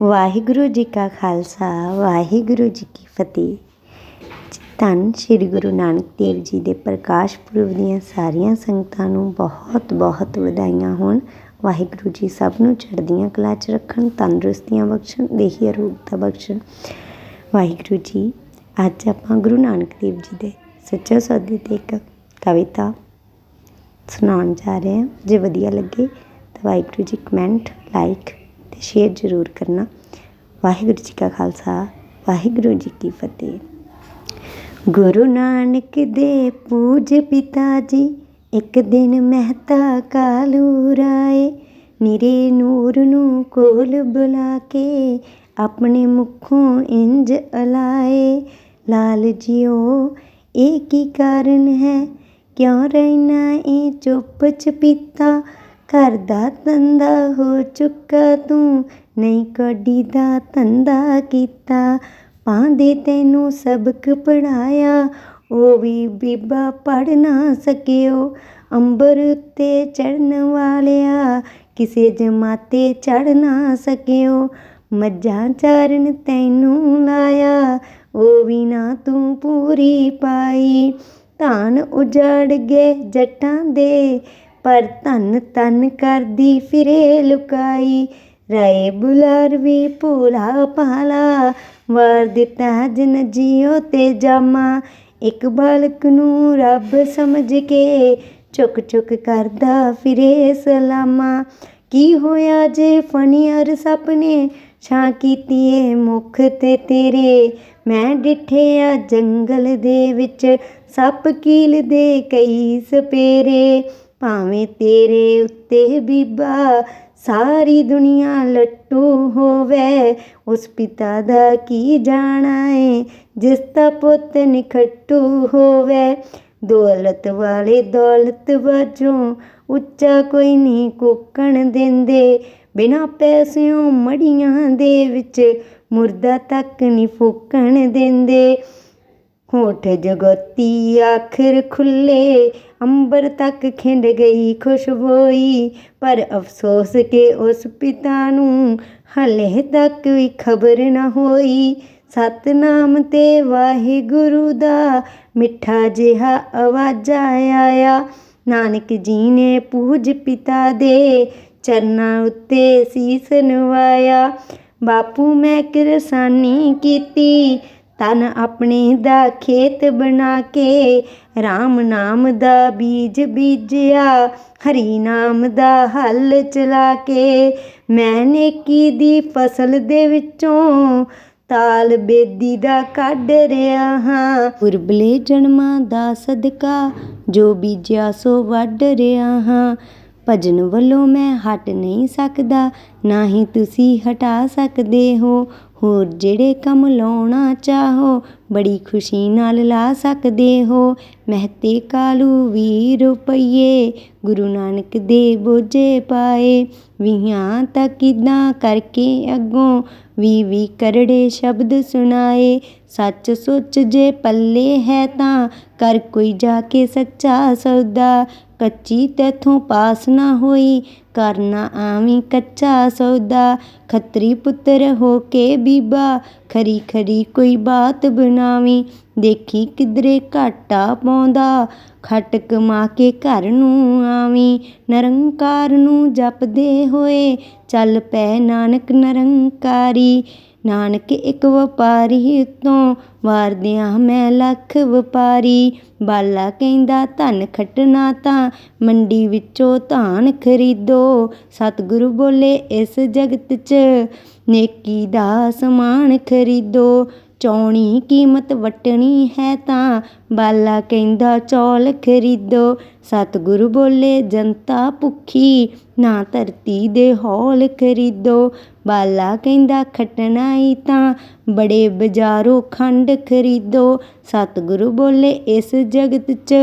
ਵਾਹਿਗੁਰੂ ਜੀ ਕਾ ਖਾਲਸਾ, ਵਾਹਿਗੁਰੂ ਜੀ ਕੀ ਫਤਿਹ। ਧੰਨ ਸ਼੍ਰੀ ਗੁਰੂ ਨਾਨਕ ਦੇਵ ਜੀ ਦੇ ਪ੍ਰਕਾਸ਼ ਪੁਰਬ ਦੀਆਂ ਸਾਰੀਆਂ ਸੰਗਤਾਂ ਨੂੰ ਬਹੁਤ ਬਹੁਤ ਵਧਾਈਆਂ ਹੋਣ। ਵਾਹਿਗੁਰੂ ਜੀ ਸਭ ਨੂੰ ਚੜ੍ਹਦੀਆਂ ਕਲਾ 'ਚ ਰੱਖਣ, ਤੰਦਰੁਸਤੀਆਂ ਬਖਸ਼ਣ, ਦੇਹੀ ਅਰੋਗਤਾ ਬਖਸ਼ਣ। ਵਾਹਿਗੁਰੂ ਜੀ, ਅੱਜ ਆਪਾਂ ਗੁਰੂ ਨਾਨਕ ਦੇਵ ਜੀ ਦੇ ਸੱਚੇ ਸੌਦੇ ਤੇ ਇੱਕ ਕਵਿਤਾ ਸੁਣਾਉਣ ਜਾ ਰਹੇ ਹਾਂ। ਜੇ ਵਧੀਆ ਲੱਗੇ ਤਾਂ Waheguru ji comment, like share ਜ਼ਰੂਰ ਕਰਨਾ। ਵਾਹਿਗੁਰੂ ਜੀ ਕਾ ਖਾਲਸਾ, ਵਾਹਿਗੁਰੂ ਜੀ ਕੀ ਫਤਿਹ। ਗੁਰੂ ਨਾਨਕ ਦੇ ਪੂਜ ਪਿਤਾ ਜੀ, ਇੱਕ ਦਿਨ ਮਹਿਤਾ ਕਾਲੂ ਰਾਏ ਨਿਰੇ ਨੂਰ ਨੂੰ ਕੋਲ ਬੁਲਾ ਕੇ ਆਪਣੇ ਮੁਖੋਂ ਇੰਜ ਅਲਾਏ। ਲਾਲ ਜੀਓ, ਇਹ ਕੀ ਕਾਰਨ ਹੈ? ਕਿਉਂ ਰਹਿਣਾ ਇਹ ਚੁੱਪ ਚਪੀਤਾ ਘਰ ਦਾ ਧੰਦਾ ਹੋ ਚੁੱਕਾ ਤੂੰ, ਨਹੀਂ ਕਦੀ ਦਾ ਧੰਦਾ ਕੀਤਾ। ਪਾਂਦੇ ਤੈਨੂੰ ਸਬਕ ਪੜਾਇਆ ਉਹ ਵੀ ਬੀਬਾ ਪੜ ਨਾ ਸਕਿਓ। ਅੰਬਰ ਉੱਤੇ ਚੜਨ ਵਾਲਿਆ, ਕਿਸੇ ਜਮਾਤੇ ਚੜ ਨਾ ਸਕਿਓ। ਮੱਝਾਂ ਚਾਰਨ ਤੈਨੂੰ ਲਾਇਆ, ਉਹ ਵੀ ਨਾ ਤੂੰ ਪੂਰੀ ਪਾਈ। ਧਾਨ ਉਜੜ ਗਏ ਜੱਟਾਂ ਦੇ ਪਰ ਧਨ ਤਨ ਕਰਦੀ ਫਿਰੇ ਲੁਕਾਈ। ਰਾਏ ਬੁਲਾਰ ਵੀ ਭੋਲਾ ਭਾਲਾ, ਵਾਰ ਦਿੱਤਾ ਜਨ ਜੀਓ ਤੇ ਜਾਮਾ। ਇੱਕ ਬਾਲਕ ਨੂੰ ਰੱਬ ਸਮਝ ਕੇ ਚੁੱਕ ਚੁੱਕ ਕਰਦਾ ਫਿਰੇ ਸਲਾਮਾ। ਕੀ ਹੋਇਆ ਜੇ ਫਣੀਅਰ ਸਪਨੇ ਛਾਂ ਕੀਤੀਏ ਮੁਖ ਤੇ ਤੇਰੇ? ਮੈਂ ਡਿਠਿਆ ਜੰਗਲ ਦੇ ਵਿੱਚ ਸੱਪ ਕੀਲ ਦੇ ਕਈ ਸਪੇਰੇ। ਭਾਵੇਂ ਤੇਰੇ ਉੱਤੇ ਬੀਬਾ ਸਾਰੀ ਦੁਨੀਆ ਲੱਟੂ ਹੋਵੇ, ਉਸ ਪਿਤਾ ਦਾ ਕੀ ਜਾਣਾ ਏ, ਜਿਸ ਦਾ ਪੁੱਤ ਨਿਖੱਟੂ ਹੋਵੇ। ਦੌਲਤ ਵਾਲੇ ਦੌਲਤ ਵਜੋਂ ਉੱਚਾ ਕੋਈ ਨਹੀਂ ਕੋਕਣ ਦਿੰਦੇ। ਬਿਨਾ ਪੈਸਿਆਂ ਮੜੀਆਂ ਦੇ ਵਿੱਚ ਮੁਰਦਾ ਤੱਕ ਨਹੀਂ ਫੂਕਣ ਦਿੰਦੇ। ਹੋਠ ਜਗਤੀ ਆਖਰ ਖੁੱਲੇ, ਅੰਬਰ ਤੱਕ ਖਿੰਡ ਗਈ ਖੁਸ਼ਬੋਈ ਪਰ ਅਫਸੋਸ ਕਿ ਉਸ ਪਿਤਾ ਨੂੰ ਹਲੇ ਤੱਕ ਵੀ ਖਬਰ ਨਾ ਹੋਈ। ਸਤਨਾਮ ਤੇ ਵਾਹਿਗੁਰੂ ਦਾ ਮਿੱਠਾ ਜਿਹਾ ਆਵਾਜ਼ਾ ਆਇਆ। ਨਾਨਕ ਜੀ ਨੇ ਪੂਜ ਪਿਤਾ ਦੇ ਚਰਨਾਂ ਉੱਤੇ ਸੀਸ ਨਵਾਇਆ। ਬਾਪੂ ਮੈਂ ਕਿਰਸਾਨੀ ਕੀਤੀ ਤਨ ਆਪਣੇ ਦਾ ਖੇਤ ਬਣਾ ਕੇ RAM ਨਾਮ ਦਾ ਬੀਜ ਬੀਜਿਆ, ਹਰੀ ਨਾਮ ਦਾ ਹੱਲ ਚਲਾ ਕੇ। ਮੈਂ ਨੇਕੀ ਦੀ ਫਸਲ ਦੇ ਵਿੱਚੋਂ ਤਾਲ ਬੇਦੀ ਦਾ ਕੱਢ ਰਿਹਾ ਹਾਂ। ਪੁਰਬਲੇ ਜਨਮਾਂ ਦਾ ਸਦਕਾ ਜੋ ਬੀਜਿਆ ਸੋ ਵੱਢ ਰਿਹਾ ਹਾਂ। ਭਜਨ ਵੱਲੋਂ ਮੈਂ ਹਟ ਨਹੀਂ ਸਕਦਾ, ਨਾ ਹੀ ਤੁਸੀਂ ਹਟਾ ਸਕਦੇ ਹੋ। ਹੋਰ ਜਿਹੜੇ ਕੰਮ ਲਾਉਣਾ ਚਾਹੋ, ਬੜੀ ਖੁਸ਼ੀ ਨਾਲ ਲਾ ਸਕਦੇ ਹੋ। ਮਹਤੇ ਕਾਲੂ ਵੀ ਰੁਪਈਏ, ਗੁਰੂ ਨਾਨਕ ਦੇ ਬੋਝੇ ਪਾਏ। ਵੀਹਾਂ ਤਾਂ ਕਿਦਾਂ ਕਰਕੇ ਅੱਗੋਂ ਵੀ ਵੀ ਕਰੜੇ ਸ਼ਬਦ ਸੁਣਾਏ। ਸੱਚ ਸੁੱਚ ਜੇ ਪੱਲੇ ਹੈ ਤਾਂ, ਕਰ ਕੋਈ ਜਾ ਕੇ ਸੱਚਾ ਸੌਦਾ। ਕੱਚੀ ਤੈਥੋਂ ਪਾਸ ਨਾ ਹੋਈ। ਕਰਨਾ ਆਵੀਂ ਕੱਚਾ ਸੌਦਾ। ਖੱਤਰੀ ਪੁੱਤਰ ਹੋ ਕੇ ਬੀਬਾ। ਖਰੀ ਖਰੀ ਕੋਈ ਬਾਤ ਬਣਾਵੀਂ। ਦੇਖੀ ਕਿਧਰੇ ਘਾਟਾ ਪਾਉਂਦਾ। ਖੱਟ ਕਮਾ ਕੇ ਘਰ ਨੂੰ ਆਵੀਂ। ਨਿਰੰਕਾਰ ਨੂੰ ਜਪਦੇ ਹੋਏ ਚੱਲ ਪਏ ਨਾਨਕ ਨਿਰੰਕਾਰੀ। ਨਾਨਕ ਇੱਕ ਵਪਾਰੀ ਉਤੋਂ ਵਾਰਦਿਆਂ, ਮੈਂ ਲੱਖ ਵਪਾਰੀ। ਬਾਲਾ ਕਹਿੰਦਾ, ਧਨ ਖੱਟਣਾ ਤਾਂ, ਮੰਡੀ ਵਿੱਚੋਂ ਧਾਨ ਖਰੀਦੋ। ਸਤਿਗੁਰੂ ਬੋਲੇ, ਇਸ ਜਗਤ 'ਚ ਨੇਕੀ ਦਾ ਸਮਾਨ ਖਰੀਦੋ। ਚੌਣੀ ਕੀਮਤ ਵਟਣੀ ਹੈ ਤਾਂ, ਬਾਲਾ ਕਹਿੰਦਾ, ਚੌਲ ਖਰੀਦੋ। ਸਤਿਗੁਰੂ ਬੋਲੇ, ਜਨਤਾ ਭੁੱਖੀ, ਨਾ ਧਰਤੀ ਦੇ ਹੌਲ ਖਰੀਦੋ। ਬਾਲਾ ਕਹਿੰਦਾ, ਖਟਣਾ ਹੀ ਤਾਂ, ਬੜੇ ਬਾਜ਼ਾਰੋਂ ਖੰਡ ਖਰੀਦੋ। ਸਤਿਗੁਰੂ ਬੋਲੇ, ਇਸ ਜਗਤ 'ਚ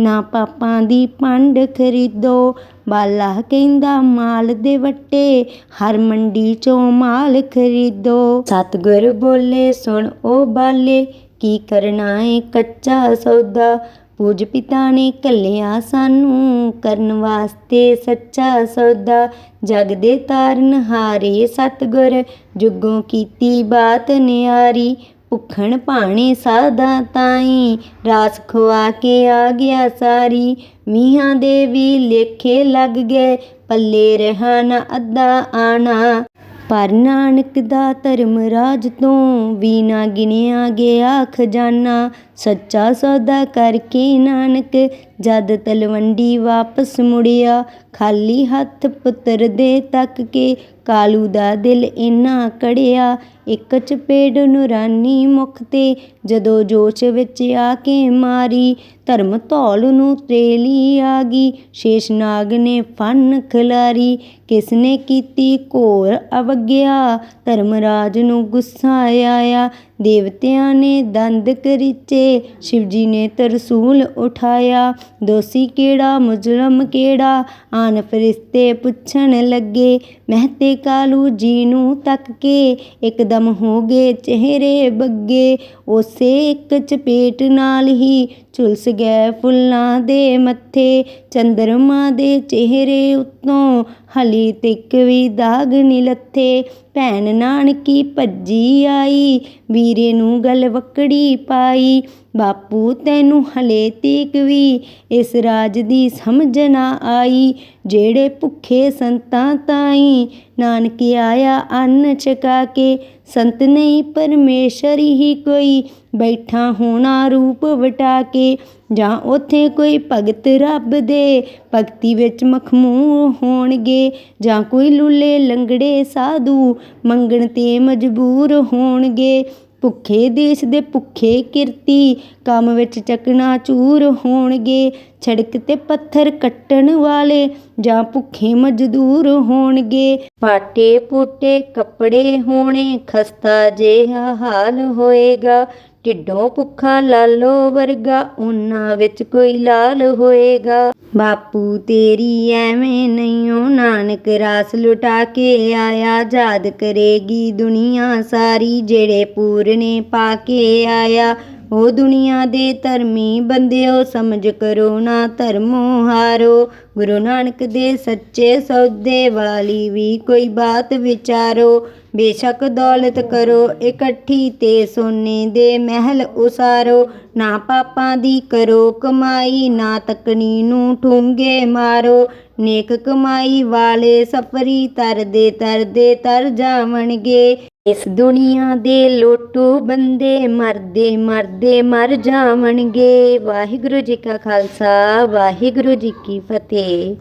ਨਾ ਪਾਪਾਂ ਦੀ ਪੰਡ ਖਰੀਦੋ। ਬਾਲਾ ਕਹਿੰਦਾ, ਮਾਲ ਦੇ ਵੱਟੇ, ਹਰ ਮੰਡੀ 'ਚੋਂ ਮਾਲ ਖਰੀਦੋ। ਸਤਿਗੁਰ ਬੋਲੇ, ਸੁਣ ਓ ਬਾਲੇ, ਕੀ ਕਰਨਾ ਏ ਕੱਚਾ ਸੌਦਾ। ਪੂਜ ਪਿਤਾ ਨੇ ਘੱਲਿਆ ਸਾਨੂੰ ਕਰਨ ਵਾਸਤੇ ਸੱਚਾ ਸੌਦਾ। ਜਗ ਦੇ ਤਾਰਨ ਹਾਰੇ ਸਤਗੁਰ, ਜੁਗੋਂ ਕੀਤੀ ਬਾਤ ਨਿਆਰੀ। ਭੁੱਖਣ ਭਾਣੇ ਸਾਦਾ ਤਾਈ, ਰਾਸ ਖਵਾ ਕੇ ਆ ਗਿਆ ਸਾਰੀ। ਮੀਹਾਂ ਦੇ ਵੀ ਲੇਖੇ ਲੱਗ ਗਏ, ਪੱਲੇ ਰਹਾ ਨਾ ਅੱਧਾ ਆਣਾ। ਪਰ ਨਾਨਕ ਦਾ ਧਰਮ ਰਾਜ ਤੋਂ ਵੀ ਨਾ ਗਿਣਿਆ ਗਿਆ ਖਜ਼ਾਨਾ। ਸੱਚਾ ਸੌਦਾ ਕਰਕੇ ਨਾਨਕ, ਜਦ ਤਲਵੰਡੀ ਵਾਪਸ ਮੁੜਿਆ, ਖਾਲੀ ਹੱਥ ਪੁੱਤਰ ਦੇ ਤੱਕ ਕੇ ਕਾਲੂ ਦਾ ਦਿਲ ਇੰਨਾ ਕੜਿਆ, ਇੱਕ ਚਪੇੜ ਨੂਰਾਨੀ ਮੁਖ ਤੇ ਜਦੋਂ ਜੋਸ਼ ਵਿੱਚ ਆ ਕੇ ਮਾਰੀ, ਧਰਮ ਧੌਲ ਨੂੰ ਤੇਲੀ ਆ ਗਈ ਸ਼ੇਸ਼ਨਾਗ ਨੇ ਫਨ ਖਿਲਾਰੀ ਕਿਸਨੇ ਕੀਤੀ ਘੋਰ ਅਵਗਿਆ, ਧਰਮਰਾਜ ਨੂੰ ਗੁੱਸਾ ਆਇਆ ਦੇਵਤਿਆਂ ਨੇ ਦੰਦ ਕਰੀਚੇ, ਸ਼ਿਵਜੀ ਨੇ ਤਰਸੂਲ ਉਠਾਇਆ। ਦੋਸੀ ਕਿਹੜਾ, ਮੁਜਰਮ ਕਿਹੜਾ? ਆਨ ਫਰਿਸ਼ਤੇ ਪੁੱਛਣ ਲੱਗੇ ਮਹਤੇ ਕਾਲੂ ਜੀ ਨੂੰ ਤੱਕ ਕੇ? ਇੱਕਦਮ ਹੋ ਗਏ ਚਿਹਰੇ ਬੱਗੇ, ਉਸੇ ਇੱਕ ਚਪੇਟ ਨਾਲ ਹੀ ਝੁਲਸ ਗਏ ਫੁੱਲਾਂ ਦੇ ਮੱਥੇ, ਚੰਦਰਮਾ ਦੇ ਚਿਹਰੇ ਉੱਤੋਂ। ਹਲੀ ਤਿੱਕ ਵੀ ਦਾਗ ਨੀ ਲੱਥੇ, ਭੈਣ ਨਾਨਕੀ ਭੱਜੀ ਆਈ, ਵੀਰੇ ਨੂੰ ਗਲਵੱਕੜੀ ਪਾਈ। ਬਾਪੂ, ਤੈਨੂੰ ਹਲੇ ਤੀਕ ਵੀ ਇਸ ਰਾਜ ਦੀ ਸਮਝ ਨਾ ਆਈ। ਜਿਹੜੇ ਭੁੱਖੇ ਸੰਤਾਂ ਤਾਈ ਨਾਨਕ ਆਇਆ, ਅੰਨ ਛਕਾ ਕੇ ਸੰਤ ਨਹੀਂ, ਪਰਮੇਸ਼ਰ ਹੀ ਕੋਈ ਬੈਠਾ ਹੋਣਾ ਰੂਪ ਵਟਾ ਕੇ। ਜਾਂ ਉਥੇ ਕੋਈ ਭਗਤ ਰੱਬ ਦੇ ਭਗਤੀ ਵਿੱਚ ਮਖਮੂਹ ਹੋਣਗੇ। ਜਾਂ ਕੋਈ ਲੁੱਲੇ ਲੰਗੜੇ ਸਾਧੂ ਮੰਗਣ ਤੇ ਮਜਬੂਰ ਹੋਣਗੇ। ਭੁੱਖੇ ਦੇਸ਼ ਦੇ ਭੁੱਖੇ ਕਿਰਤੀ, ਕੰਮ ਵਿੱਚ ਚੱਕਣਾ ਚੂਰ ਹੋਣਗੇ ਸੜਕ ਤੇ ਪੱਥਰ ਕੱਟਣ ਵਾਲੇ ਜਾਂ ਭੁੱਖੇ ਮਜ਼ਦੂਰ ਹੋਣਗੇ। ਪਾਟੇ ਪੂਟੇ ਕੱਪੜੇ ਹੋਣੇ, ਖਸਤਾ ਜਿਹਾ ਹਾਲ ਹੋਏਗਾ ਢਿੱਡੋਂ ਭੁੱਖਾ ਲਾਲੋ ਵਰਗਾ, ਉਹਨਾਂ ਵਿੱਚ ਕੋਈ ਲਾਲ ਹੋਏਗਾ। ਬਾਪੂ, ਤੇਰੀ ਐਵੇਂ ਨਹੀਂਓ ਨਾਨਕ ਰਾਸ ਲੁਟਾ ਕੇ ਆਇਆ, ਯਾਦ ਕਰੇਗੀ ਦੁਨੀਆ ਸਾਰੀ, ਜਿਹੜੇ ਪੂਰਨੇ ਪਾ ਕੇ ਆਇਆ। ਉਹ ਦੁਨੀਆ ਦੇ ਧਰਮੀ ਬੰਦਿਓ, ਸਮਝ ਕਰੋ ਨਾ ਧਰਮੋ ਹਾਰੋ। ਗੁਰੂ ਨਾਨਕ ਦੇ ਸੱਚੇ ਸੌਦੇ ਵਾਲੀ ਵੀ ਕੋਈ ਬਾਤ ਵਿਚਾਰੋ। ਬੇਸ਼ੱਕ ਦੌਲਤ ਕਰੋ, ਇਕੱਠੀ ਤੇ ਸੋਨੇ ਦੇ ਮਹਿਲ ਉਸਾਰੋ। ਨਾ ਪਾਪਾਂ ਦੀ ਕਰੋ ਕਮਾਈ, ਨਾ ਤਕਨੀ ਨੂੰ ਠੂੰਗੇ ਮਾਰੋ। ਨੇਕ ਕਮਾਈ ਵਾਲੇ ਸਫਰੀ ਤਰਦੇ ਤਰਦੇ ਤਰ ਜਾਵਣਗੇ। ਇਸ ਦੁਨੀਆ ਦੇ ਲੋਟੂ ਬੰਦੇ ਮਰਦੇ ਮਰਦੇ ਮਰ ਜਾਵਣਗੇ। ਵਾਹਿਗੁਰੂ ਜੀ ਕਾ ਖਾਲਸਾ, ਵਾਹਿਗੁਰੂ ਜੀ ਕੀ ਫਤਿਹ।